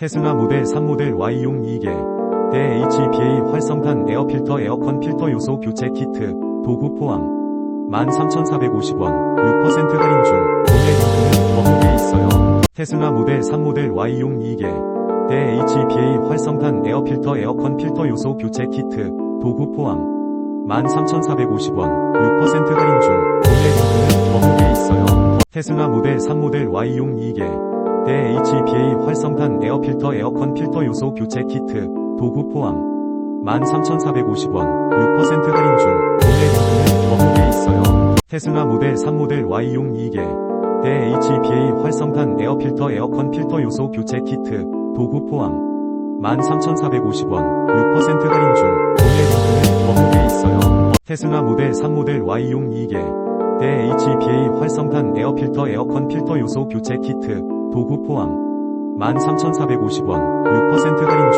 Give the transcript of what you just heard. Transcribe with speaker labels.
Speaker 1: 테슬라 모델 3 모델 Y용 2개, 대 HBA 활성탄 에어 필터 에어컨 필터 요소 교체 키트, 도구 포함. 13,450원, 6% 할인 중, 구매 링크는 더보기에 있어요. 테슬라 모델 3 모델 Y용 2개, 대 HBA 활성탄 에어 필터 에어컨 필터 요소 교체 키트, 도구 포함. 13,450원, 6% 할인 중, 구매 링크는 더보기에 있어요. 테슬라 모델 3 모델 Y용 2개, 대 HBA 활성탄 에어 필터 에어컨 필터 요소 교체 키트, 도구 포함. 13,450원, 6% 할인 중, 구매 링크는 더보기에 있어요. 테슬라 모델 3 모델 Y용 2개, 대 HBA 활성탄 에어 필터 에어컨 필터 요소 교체 키트, 도구 포함. 13,450원, 6% 할인 중, 구매 링크는 더보기에 있어요. 테슬라 모델 3 모델 Y용 2개, 대 HBA 활성탄 에어 필터 에어컨 필터 요소 교체 키트, 도구 포함. 13,450원, 6% 할인